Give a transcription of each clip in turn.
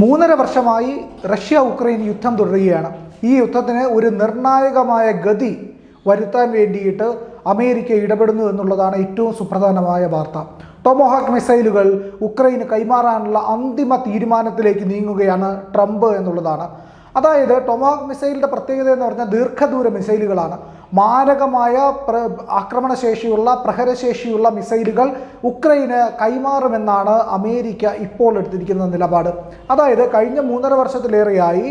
മൂന്നര വർഷമായി Russia Ukraine യുദ്ധം തുടരുകയാണ്. ഈ യുദ്ധത്തിന് ഒരു നിർണായകമായ ഗതി വരുത്താൻ വേണ്ടിയിട്ട് അമേരിക്ക ഇടപെടുന്നു എന്നുള്ളതാണ് ഏറ്റവും സുപ്രധാനമായ വാർത്ത. ടൊമോഹാക്ക് മിസൈലുകൾ ഉക്രൈന് കൈമാറാനുള്ള അന്തിമ തീരുമാനത്തിലേക്ക് നീങ്ങുകയാണ് ട്രംപ് എന്നുള്ളതാണ്. അതായത് ടൊമാക് മിസൈലിന്റെ പ്രത്യേകത എന്ന് പറഞ്ഞാൽ ദീർഘദൂര മിസൈലുകളാണ്. മാരകമായ പ്ര ആക്രമണശേഷിയുള്ള പ്രഹരശേഷിയുള്ള മിസൈലുകൾ ഉക്രൈന് കൈമാറുമെന്നാണ് അമേരിക്ക ഇപ്പോൾ എടുത്തിരിക്കുന്ന നിലപാട്. അതായത് കഴിഞ്ഞ മൂന്നര വർഷത്തിലേറെയായി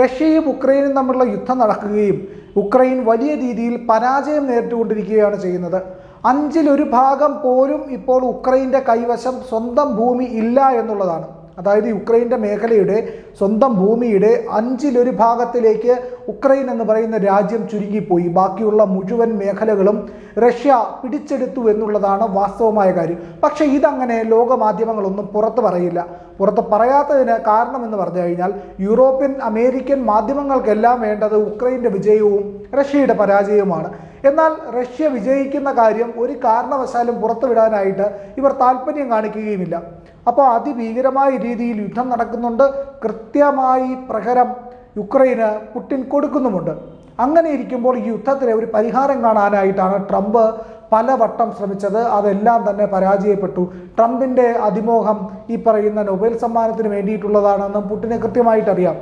റഷ്യയും ഉക്രൈനും തമ്മിലുള്ള യുദ്ധം നടക്കുകയും ഉക്രൈൻ വലിയ രീതിയിൽ പരാജയം നേരിട്ടുകൊണ്ടിരിക്കുകയാണ് ചെയ്യുന്നത്. അഞ്ചിലൊരു ഭാഗം പോലും ഇപ്പോൾ ഉക്രൈന്റെ കൈവശം സ്വന്തം ഭൂമി ഇല്ല എന്നുള്ളതാണ്. അതായത് യുക്രൈന്റെ മേഖലയുടെ സ്വന്തം ഭൂമിയുടെ അഞ്ചിലൊരു ഭാഗത്തിലേക്ക് ഉക്രൈൻ എന്ന് പറയുന്ന രാജ്യം ചുരുങ്ങിപ്പോയി. ബാക്കിയുള്ള മുഴുവൻ മേഖലകളും റഷ്യ പിടിച്ചെടുത്തു എന്നുള്ളതാണ് വാസ്തവമായ കാര്യം. പക്ഷേ ഇതങ്ങനെ ലോകമാധ്യമങ്ങളൊന്നും പുറത്ത് പറയില്ല. പുറത്ത് പറയാത്തതിന് കാരണമെന്ന് പറഞ്ഞു കഴിഞ്ഞാൽ യൂറോപ്യൻ അമേരിക്കൻ മാധ്യമങ്ങൾക്കെല്ലാം വേണ്ടത് ഉക്രൈന്റെ വിജയവും റഷ്യയുടെ പരാജയവുമാണ്. എന്നാൽ റഷ്യ വിജയിക്കുന്ന കാര്യം ഒരു കാരണവശാലും പുറത്തുവിടാനായിട്ട് ഇവർ താല്പര്യം കാണിക്കുകയുമില്ല. അപ്പോൾ അതിഭീകരമായ രീതിയിൽ യുദ്ധം നടക്കുന്നുണ്ട്. കൃത്യമായി പ്രഹരം യുക്രൈന് പുട്ടിൻ കൊടുക്കുന്നുമുണ്ട്. അങ്ങനെ ഇരിക്കുമ്പോൾ ഈ യുദ്ധത്തിലെ ഒരു പരിഹാരം കാണാനായിട്ടാണ് ട്രംപ് പലവട്ടം ശ്രമിച്ചത്. അതെല്ലാം തന്നെ പരാജയപ്പെട്ടു. ട്രംപിന്റെ അതിമോഹം ഈ പറയുന്ന നൊബേൽ സമ്മാനത്തിന് വേണ്ടിയിട്ടുള്ളതാണെന്നും പുട്ടിനെ കൃത്യമായിട്ട് അറിയാം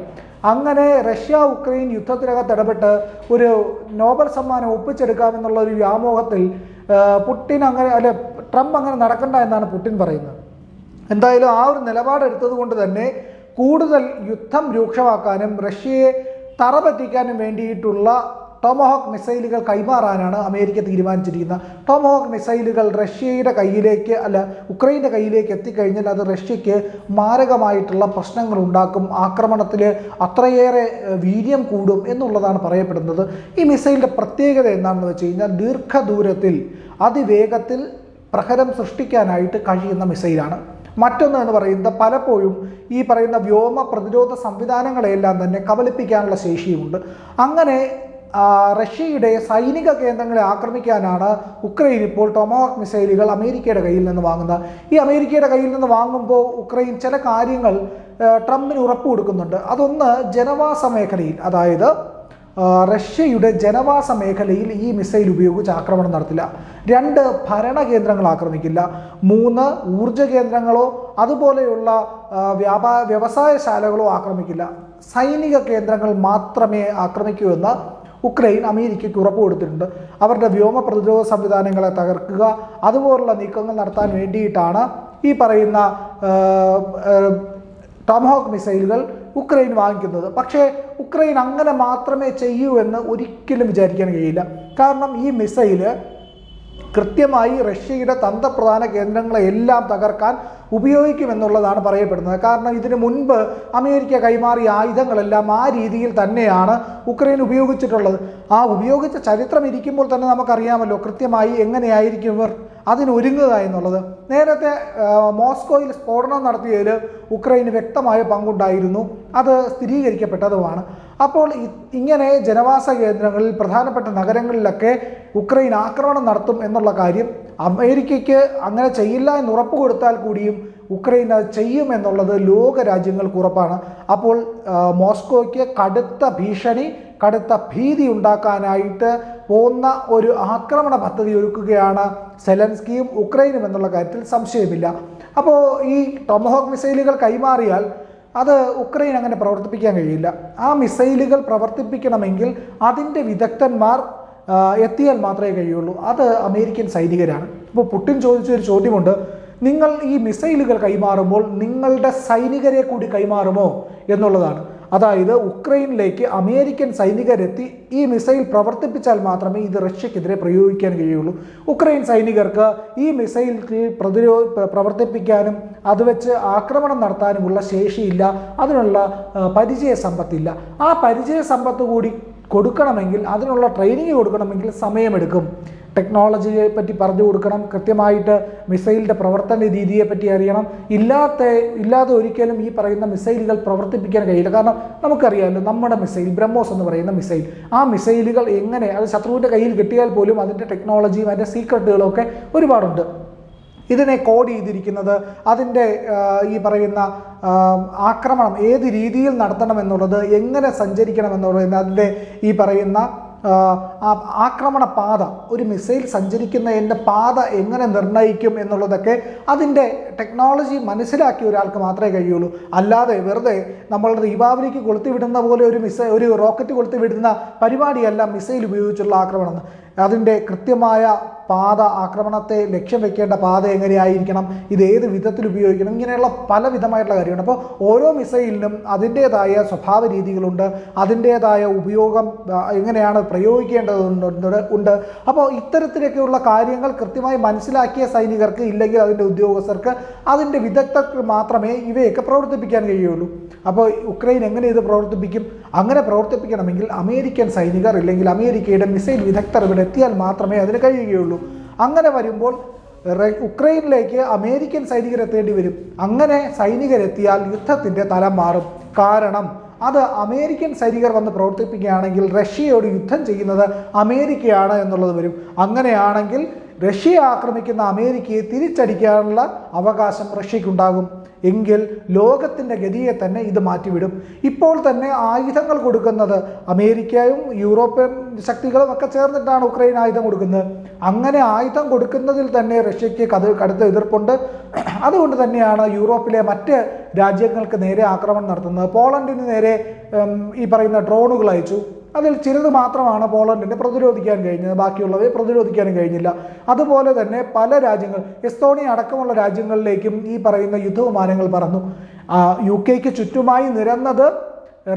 അങ്ങനെ റഷ്യ ഉക്രൈൻ യുദ്ധത്തിനകത്ത് ഇടപെട്ട് ഒരു നോബൽ സമ്മാനം ഒപ്പിച്ചെടുക്കാമെന്നുള്ള ഒരു വ്യാമോഹത്തിൽ പുടിൻ അങ്ങനെ അല്ലെ ട്രംപ് അങ്ങനെ നടക്കണ്ട എന്നാണ് പുട്ടിൻ പറയുന്നത്. എന്തായാലും ആ ഒരു നിലപാടെടുത്തത് കൊണ്ട് തന്നെ കൂടുതൽ യുദ്ധം രൂക്ഷമാക്കാനും റഷ്യയെ തറപറ്റിക്കാനും വേണ്ടിയിട്ടുള്ള ടോമഹോക്ക് മിസൈലുകൾ കൈമാറാനാണ് അമേരിക്ക തീരുമാനിച്ചിരിക്കുന്നത് ടോമഹോക്ക് മിസൈലുകൾ റഷ്യയുടെ കയ്യിലേക്ക് അല്ല ഉക്രൈന്റെ കയ്യിലേക്ക് എത്തിക്കഴിഞ്ഞാൽ അത് റഷ്യയ്ക്ക് മാരകമായിട്ടുള്ള പ്രശ്നങ്ങൾ ഉണ്ടാക്കും. ആക്രമണത്തിൽ അത്രയേറെ വീര്യം കൂടും എന്നുള്ളതാണ് പറയപ്പെടുന്നത്. ഈ മിസൈലിന്റെ പ്രത്യേകത എന്താണെന്ന് വെച്ച് കഴിഞ്ഞാൽ ദീർഘദൂരത്തിൽ അതിവേഗത്തിൽ പ്രഹരം സൃഷ്ടിക്കാനായിട്ട് കഴിയുന്ന മിസൈലാണ്. മറ്റൊന്ന് എന്ന് പറയുന്നത് പലപ്പോഴും ഈ പറയുന്ന വ്യോമ പ്രതിരോധ സംവിധാനങ്ങളെല്ലാം തന്നെ കബളിപ്പിക്കാനുള്ള ശേഷിയുമുണ്ട്. അങ്ങനെ റഷ്യയുടെ സൈനിക കേന്ദ്രങ്ങളെ ആക്രമിക്കാനാണ് ഉക്രൈൻ ഇപ്പോൾ ടൊമോഹോക്ക് മിസൈലുകൾ അമേരിക്കയുടെ കയ്യിൽ നിന്ന് വാങ്ങുന്നത്. ഈ അമേരിക്കയുടെ കയ്യിൽ നിന്ന് വാങ്ങുമ്പോൾ ഉക്രൈൻ ചില കാര്യങ്ങൾ ട്രംപിന് ഉറപ്പ് കൊടുക്കുന്നുണ്ട്. അതൊന്ന് ജനവാസ മേഖലയിൽ അതായത് റഷ്യയുടെ ജനവാസ മേഖലയിൽ ഈ മിസൈൽ ഉപയോഗിച്ച് ആക്രമണം നടത്തില്ല. രണ്ട് ഭരണ കേന്ദ്രങ്ങൾ ആക്രമിക്കില്ല. മൂന്ന് ഊർജ കേന്ദ്രങ്ങളോ അതുപോലെയുള്ള വ്യാപാ വ്യവസായശാലകളോ ആക്രമിക്കില്ല. സൈനിക കേന്ദ്രങ്ങൾ മാത്രമേ ആക്രമിക്കൂ എന്ന് ഉക്രൈൻ അമേരിക്കയ്ക്ക് ഉറപ്പ് കൊടുത്തിട്ടുണ്ട്. അവരുടെ വ്യോമ പ്രതിരോധ സംവിധാനങ്ങളെ തകർക്കുക അതുപോലുള്ള നീക്കങ്ങൾ നടത്താൻ വേണ്ടിയിട്ടാണ് ഈ പറയുന്ന ടോംഹോക്ക് മിസൈലുകൾ ഉക്രൈൻ വാങ്ങിക്കുന്നത്. പക്ഷേ ഉക്രൈൻ അങ്ങനെ മാത്രമേ ചെയ്യൂ എന്ന് ഒരിക്കലും വിചാരിക്കാൻ കഴിയില്ല. കാരണം ഈ മിസൈൽ കൃത്യമായി റഷ്യയുടെ തന്ത്രപ്രധാന കേന്ദ്രങ്ങളെല്ലാം തകർക്കാൻ ഉപയോഗിക്കുമെന്നുള്ളതാണ് പറയപ്പെടുന്നത്. കാരണം ഇതിനു മുൻപ് അമേരിക്ക കൈമാറിയ ആയുധങ്ങളെല്ലാം ആ രീതിയിൽ തന്നെയാണ് ഉക്രൈൻ ഉപയോഗിച്ചിട്ടുള്ളത്. ആ ഉപയോഗിച്ച ചരിത്രം ഇരിക്കുമ്പോൾ തന്നെ നമുക്കറിയാമല്ലോ കൃത്യമായി എങ്ങനെയായിരിക്കും ഇവർ അതിനൊരുങ്ങുക എന്നുള്ളത്. നേരത്തെ മോസ്കോയിൽ സ്ഫോടനം നടത്തിയതിൽ ഉക്രൈന് വ്യക്തമായ പങ്കുണ്ടായിരുന്നു. അത് സ്ഥിരീകരിക്കപ്പെട്ടതുമാണ്. അപ്പോൾ ഇങ്ങനെ ജനവാസ കേന്ദ്രങ്ങളിൽ പ്രധാനപ്പെട്ട നഗരങ്ങളിലൊക്കെ ഉക്രൈൻ ആക്രമണം നടത്തും എന്നുള്ള കാര്യം അമേരിക്കയ്ക്ക് അങ്ങനെ ചെയ്യില്ല എന്ന് ഉറപ്പ് കൊടുത്താൽ കൂടിയും ഉക്രൈൻ അത് ചെയ്യും എന്നുള്ളത് ലോക രാജ്യങ്ങൾക്ക് ഉറപ്പാണ്. അപ്പോൾ മോസ്കോയ്ക്ക് കടുത്ത ഭീഷണി കടുത്ത ഭീതി ഉണ്ടാക്കാനായിട്ട് പോകുന്ന ഒരു ആക്രമണ പദ്ധതി ഒരുക്കുകയാണ് സെലൻസ്കിയും ഉക്രൈനും എന്നുള്ള കാര്യത്തിൽ സംശയമില്ല. അപ്പോൾ ഈ ടൊമഹോക്ക് മിസൈലുകൾ കൈമാറിയാൽ അത് ഉക്രൈൻ അങ്ങനെ പ്രവർത്തിപ്പിക്കാൻ കഴിയില്ല. ആ മിസൈലുകൾ പ്രവർത്തിപ്പിക്കണമെങ്കിൽ അതിന്റെ വിദഗ്ധന്മാർ എത്തിയാൽ മാത്രമേ കഴിയുള്ളൂ. അത് അമേരിക്കൻ സൈനികരാണ്. അപ്പോൾ പുട്ടിൻ ചോദിച്ചൊരു ചോദ്യമുണ്ട്. നിങ്ങൾ ഈ മിസൈലുകൾ കൈമാറുമ്പോൾ നിങ്ങളുടെ സൈനികരെ കൂടി കൈമാറുമോ എന്നുള്ളതാണ്. അതായത് ഉക്രൈനിലേക്ക് അമേരിക്കൻ സൈനികരെത്തി ഈ മിസൈൽ പ്രവർത്തിപ്പിച്ചാൽ മാത്രമേ ഇത് റഷ്യക്കെതിരെ പ്രയോഗിക്കാൻ കഴിയുള്ളൂ. ഉക്രൈൻ സൈനികർക്ക് ഈ മിസൈൽ പ്രതിരോ പ്രവർത്തിപ്പിക്കാനും അത് വെച്ച് ആക്രമണം നടത്താനുമുള്ള ശേഷിയില്ല. അതിനുള്ള പരിചയ സമ്പത്തില്ല. ആ പരിചയ സമ്പത്ത് കൂടി കൊടുക്കണമെങ്കിൽ അതിനുള്ള ട്രെയിനിങ് കൊടുക്കണമെങ്കിൽ സമയമെടുക്കും. ടെക്നോളജിയെ പറ്റി പറഞ്ഞു കൊടുക്കണം കൃത്യമായിട്ട് മിസൈലിന്റെ പ്രവർത്തന രീതിയെ പറ്റി അറിയണം. ഇല്ലാത്ത ഇല്ലാതെ ഒരിക്കലും ഈ പറയുന്ന മിസൈലുകൾ പ്രവർത്തിപ്പിക്കാൻ കഴിയില്ല. കാരണം നമുക്കറിയാമല്ലോ നമ്മുടെ മിസൈൽ ബ്രഹ്മോസ് എന്ന് പറയുന്ന മിസൈൽ ആ മിസൈലുകൾ എങ്ങനെ അത് ശത്രുവിന്റെ കയ്യിൽ കിട്ടിയാൽ പോലും അതിന്റെ ടെക്നോളജിയും അതിന്റെ സീക്രട്ടുകളും ഒക്കെ ഒരുപാടുണ്ട്. ഇതിനെ കോഡ് ചെയ്തിരിക്കുന്നത് അതിന്റെ ഈ പറയുന്ന ആക്രമണം ഏത് രീതിയിൽ നടത്തണം എന്നുള്ളത് എങ്ങനെ സഞ്ചരിക്കണം എന്നുള്ളത് അതിന്റെ ഈ പറയുന്ന ആക്രമണ പാത ഒരു മിസൈൽ സഞ്ചരിക്കുന്നതിന്റെ പാത എങ്ങനെ നിർണയിക്കും എന്നുള്ളതൊക്കെ അതിന്റെ ടെക്നോളജി മനസ്സിലാക്കിയ ഒരാൾക്ക് മാത്രമേ കഴിയുള്ളൂ. അല്ലാതെ വെറുതെ നമ്മൾ ദീപാവലിക്ക് കൊളുത്തി വിടുന്ന പോലെ ഒരു മിസൈൽ ഒരു റോക്കറ്റ് കൊളുത്തി വിടുന്ന പരിപാടിയല്ല മിസൈൽ ഉപയോഗിച്ചുള്ള ആക്രമണം. അതിന്റെ കൃത്യമായ പാത ആക്രമണത്തെ ലക്ഷ്യം വെക്കേണ്ട പാത എങ്ങനെയായിരിക്കണം ഇത് ഏത് വിധത്തിൽ ഉപയോഗിക്കണം ഇങ്ങനെയുള്ള പല വിധമായിട്ടുള്ള കാര്യമുണ്ട് അപ്പോൾ ഓരോ മിസൈലിനും അതിന്റേതായ സ്വഭാവ രീതികളുണ്ട് അതിന്റേതായ ഉപയോഗം എങ്ങനെയാണ് പ്രയോഗിക്കേണ്ടതുണ്ട് ഉണ്ട്. അപ്പോൾ ഇത്തരത്തിലൊക്കെയുള്ള കാര്യങ്ങൾ കൃത്യമായി മനസ്സിലാക്കിയ സൈനികർക്ക് ഇല്ലെങ്കിൽ അതിന്റെ ഉദ്യോഗസ്ഥർക്ക് അതിന്റെ വിദഗ്ധർക്ക് മാത്രമേ ഇവയൊക്കെ പ്രവർത്തിപ്പിക്കാൻ കഴിയുള്ളൂ. അപ്പോൾ ഉക്രൈൻ എങ്ങനെ ഇത് പ്രവർത്തിപ്പിക്കും? അങ്ങനെ പ്രവർത്തിപ്പിക്കണമെങ്കിൽ അമേരിക്കൻ സൈനികർ ഇല്ലെങ്കിൽ അമേരിക്കയുടെ മിസൈൽ വിദഗ്ധർ ഇവിടെ എത്തിയാൽ മാത്രമേ അതിന് കഴിയുകയുള്ളൂ. അങ്ങനെ വരുമ്പോൾ ഉക്രൈനിലേക്ക് അമേരിക്കൻ സൈനികരെത്തേണ്ടി വരും. അങ്ങനെ സൈനികരെത്തിയാൽ യുദ്ധത്തിന്റെ തലം മാറും. കാരണം അത് അമേരിക്കൻ സൈനികർ വന്ന് പ്രവർത്തിപ്പിക്കുകയാണെങ്കിൽ റഷ്യയോട് യുദ്ധം ചെയ്യുന്നത് അമേരിക്കയാണ് എന്നുള്ളത് വരും. അങ്ങനെയാണെങ്കിൽ റഷ്യയെ ആക്രമിക്കുന്ന അമേരിക്കയെ തിരിച്ചടിക്കാനുള്ള അവകാശം റഷ്യക്കുണ്ടാകും എങ്കിൽ ലോകത്തിന്റെ ഗതിയെ തന്നെ ഇത് മാറ്റിവിടും. ഇപ്പോൾ തന്നെ ആയുധങ്ങൾ കൊടുക്കുന്നത് അമേരിക്കയും യൂറോപ്യൻ ശക്തികളും ഒക്കെ ചേർന്നിട്ടാണ് ഉക്രൈൻ ആയുധം കൊടുക്കുന്നത്. അങ്ങനെ ആയുധം കൊടുക്കുന്നതിൽ തന്നെ റഷ്യയ്ക്ക് കത് കടുത്ത എതിർപ്പുണ്ട്. അതുകൊണ്ട് തന്നെയാണ് യൂറോപ്പിലെ മറ്റ് രാജ്യങ്ങൾക്ക് നേരെ ആക്രമണം നടത്തുന്നത്. പോളണ്ടിന് നേരെ ഈ പറയുന്ന ഡ്രോണുകൾ അയച്ചു. അതിൽ ചിലത് മാത്രമാണ് പോളണ്ടിനെ പ്രതിരോധിക്കാൻ കഴിഞ്ഞത്. ബാക്കിയുള്ളവയെ പ്രതിരോധിക്കാനും കഴിഞ്ഞില്ല. അതുപോലെ തന്നെ പല രാജ്യങ്ങൾ എസ്തോണിയ അടക്കമുള്ള രാജ്യങ്ങളിലേക്കും ഈ പറയുന്ന യുദ്ധവിമാനങ്ങൾ പറന്നു. യു കെക്ക് ചുറ്റുമായി നിരന്നത്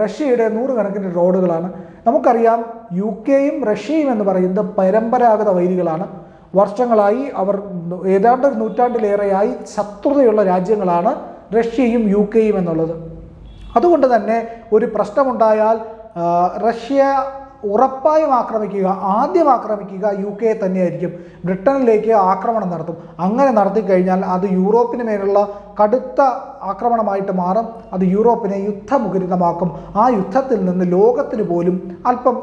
റഷ്യയുടെ നൂറുകണക്കിന് റോഡുകളാണ്. നമുക്കറിയാം യു കെയും റഷ്യയും എന്ന് പറയുന്നത് പരമ്പരാഗത വൈരികളാണ്. വർഷങ്ങളായി അവർ ഏതാണ്ട് നൂറ്റാണ്ടിലേറെയായി ശത്രുതയുള്ള രാജ്യങ്ങളാണ് റഷ്യയും യു കെയും എന്നുള്ളത്. അതുകൊണ്ട് തന്നെ ഒരു പ്രശ്നമുണ്ടായാൽ റഷ്യ ഉറപ്പായും ആക്രമിക്കുക ആദ്യം ആക്രമിക്കുക യു കെ തന്നെയായിരിക്കും. ബ്രിട്ടനിലേക്ക് ആക്രമണം നടത്തും. അങ്ങനെ നടത്തി കഴിഞ്ഞാൽ അത് യൂറോപ്പിന് മേലുള്ള കടുത്ത ആക്രമണമായിട്ട് മാറും. അത് യൂറോപ്പിനെ യുദ്ധമുഖരിതമാക്കും. ആ യുദ്ധത്തിൽ നിന്ന് ലോകത്തിന് പോലും അല്പം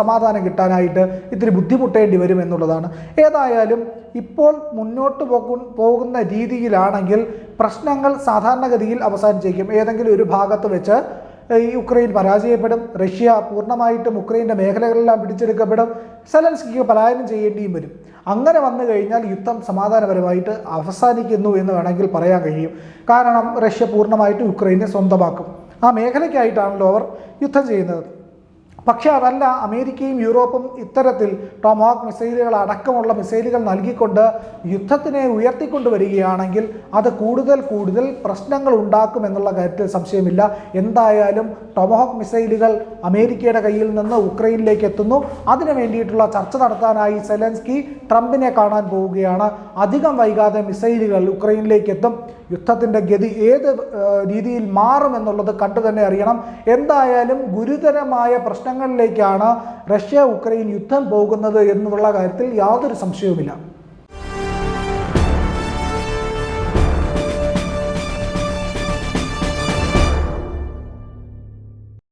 സമാധാനം കിട്ടാനായിട്ട് ഇത്തിരി ബുദ്ധിമുട്ടേണ്ടി വരും എന്നുള്ളതാണ്. ഏതായാലും ഇപ്പോൾ മുന്നോട്ട് പോകു പോകുന്ന രീതിയിലാണെങ്കിൽ പ്രശ്നങ്ങൾ സാധാരണഗതിയിൽ അവസാനിച്ചേക്കും. ഏതെങ്കിലും ഒരു ഭാഗത്ത് വെച്ച് ഈ യുക്രൈൻ പരാജയപ്പെടും. റഷ്യ പൂർണമായിട്ടും ഉക്രൈന്റെ മേഖലകളെല്ലാം പിടിച്ചെടുക്കപ്പെടും. സെലൻസ്കിക്ക് പലായനം ചെയ്യേണ്ടിയും വരും. അങ്ങനെ വന്നു കഴിഞ്ഞാൽ യുദ്ധം സമാധാനപരമായിട്ട് അവസാനിക്കുന്നു എന്ന് വേണമെങ്കിൽ പറയാൻ കഴിയും. കാരണം റഷ്യ പൂർണമായിട്ടും യുക്രൈനെ സ്വന്തമാക്കും. ആ മേഖലയ്ക്കായിട്ടാണല്ലോ അവർ യുദ്ധം ചെയ്യുന്നത്. പക്ഷേ അതല്ല അമേരിക്കയും യൂറോപ്പും ഇത്തരത്തിൽ ടോമോക് മിസൈലുകൾ അടക്കമുള്ള മിസൈലുകൾ നൽകിക്കൊണ്ട് യുദ്ധത്തിനെ ഉയർത്തിക്കൊണ്ടുവരികയാണെങ്കിൽ അത് കൂടുതൽ കൂടുതൽ പ്രശ്നങ്ങൾ ഉണ്ടാക്കും എന്നുള്ള കാര്യത്തിൽ സംശയമില്ല. എന്തായാലും ടൊമഹോക്ക് മിസൈലുകൾ അമേരിക്കയുടെ കയ്യിൽ നിന്ന് ഉക്രൈനിലേക്ക് എത്തുന്നു. അതിനു വേണ്ടിയിട്ടുള്ള ചർച്ച നടത്താനായി സെലൻസ്കി ട്രംപിനെ കാണാൻ പോവുകയാണ്. അധികം വൈകാതെ മിസൈലുകൾ ഉക്രൈനിലേക്ക് എത്തും. യുദ്ധത്തിന്റെ ഗതി ഏത് രീതിയിൽ മാറും എന്നുള്ളത് കണ്ടു തന്നെ അറിയണം. എന്തായാലും ഗുരുതരമായ പ്രശ്നങ്ങളിലേക്കാണ് റഷ്യ ഉക്രൈൻ യുദ്ധം പോകുന്നത് എന്നുള്ള കാര്യത്തിൽ യാതൊരു സംശയവുമില്ല.